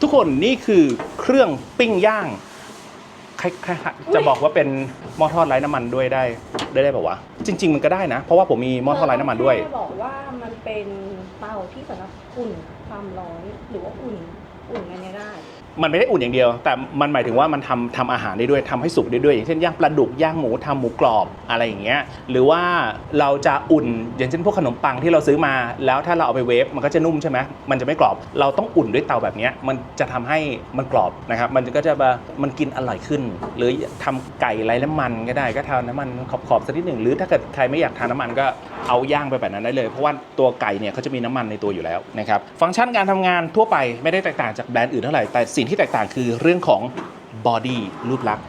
ทุกคนนี่คือเครื่องปิ้งย่างคล้ายๆจะบอกว่าเป็นหม้อทอดไร้น้ำมันด้วยได้ได้ได้ป่าวะจริง ๆ มันก็ได้นะ เพราะว่าผมมีหม้อทอดไร้น้ำมันด้วยแค่บอกว่ามันเป็นเตาที่สำหรับอุ่นความร้อนหรือว่าอุ่น อุ่นอันเนี้ยได้ มันไม่ได้อุ่นอย่างเดียว แต่มันหมายถึงว่ามันทำทำอาหารได้ด้วยทำให้สุกได้ด้วย อย่างเช่นย่างปลาดุกย่างหมูทำหมูกรอบอะไรอย่างเงี้ยหรือว่าเราจะอุ่นอย่างเช่นพวกขนมปังที่เราซื้อมา แล้วถ้าเราเอาไปเวฟมันก็จะนุ่มใช่ไหมมันจะไม่กรอบ เราต้องอุ่นด้วยเตาแบบนี้มันจะทำให้มันกรอบนะครับมันก็จะมันกินอร่อยขึ้น หรือทำไก่ไร้น้ำมันก็ได้ก็ทาน้ำมันขอบๆสักนิดหนึ่งหรือถ้าเกิดใครไม่อยากทานน้ำมันก็เอาย่างไปแบบนั้นได้เลยเพราะว่าตัวไก่เนี่ยเขาจะมีน้ำมันในตัวอยู่แล้วนะครับฟังก์ชันการทำงานทั่วไปไม่ได้แตกต่างจากแบรนด์อื่นเท่าไหร่แต่สิงที่แตกต่างคือเรื่องของบอดี้รูปลักษณ์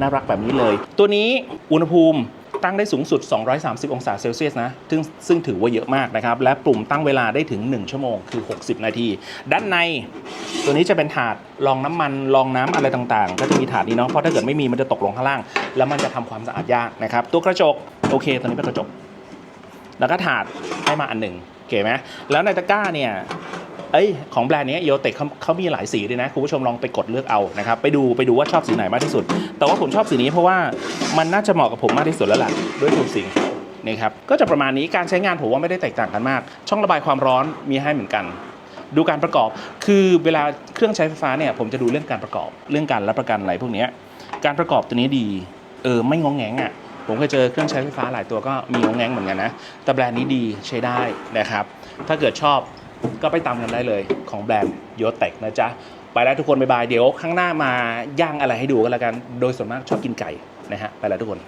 น่ารักแบบนี้เลย ตัวนี้อุณหภูมิตั้งได้สูงสุด 230 องศาเซลเซียสนะ ซึ่งซึ่งถือว่าเยอะมากนะครับ และปุ่มตั้งเวลาได้ถึง 1 ชั่วโมง คือ 60 นาที ด้านใน ตัวนี้จะเป็นถาดรองน้ำมันรองน้ำอะไรต่างๆ ก็จะมีถาดนี้เนาะ เพราะถ้าเกิดไม่มีมันจะตกลงข้างล่าง แล้วมันจะทำความสะอาดยากนะครับ ตัวกระจก โอเค ตัวนี้เป็นกระจก แล้วก็ถาดให้มาอันหนึ่งเก๋ไหมแล้วในตะกร้าเนี่ย เอ้ยของแบรนด์นี้โยเต c เขาเขามีหลายสีด้วยนะ คุณผู้ชมลองไปกดเลือกเอานะครับไปดูไปดูว่าชอบสีไหนมากที่สุด แต่ว่าผมชอบสีนี้เพราะว่ามันน่าจะเหมาะกับผมมากที่สุดแล้วล่ะด้วยตัวสีของเขานะครับก็จะประมาณนี้การใช้งานผมว่าไม่ได้แตกต่างกันมาก ช่องระบายความร้อนมีให้เหมือนกัน ดูการประกอบ คือเวลาเครื่องใช้ไฟฟ้าเนี่ยผมจะดูเรื่องการประกอบเรื่องการรับประกันอะไรพวกนี้การประกอบตัวนี้ดีเออไม่งงแงงอะผมเคยเจอเครื่องใช้ไฟฟ้าหลายตัวก็มีงงแงงเหมือนกันนะแต่แบรนด์นี้ดีใช้ได้นะครับถ้าเกิดชอบ ก็ไปตามกันได้เลยของแบรนด์โยเ e กนะจ๊ะ ไปแล้วทุกคนบายบาย เดี๋ยวข้างหน้ามาย่างอะไรให้ดูกันแล้วกัน โดยส่วนมากชอบกินไก่นะฮะ ไปแล้วทุกคน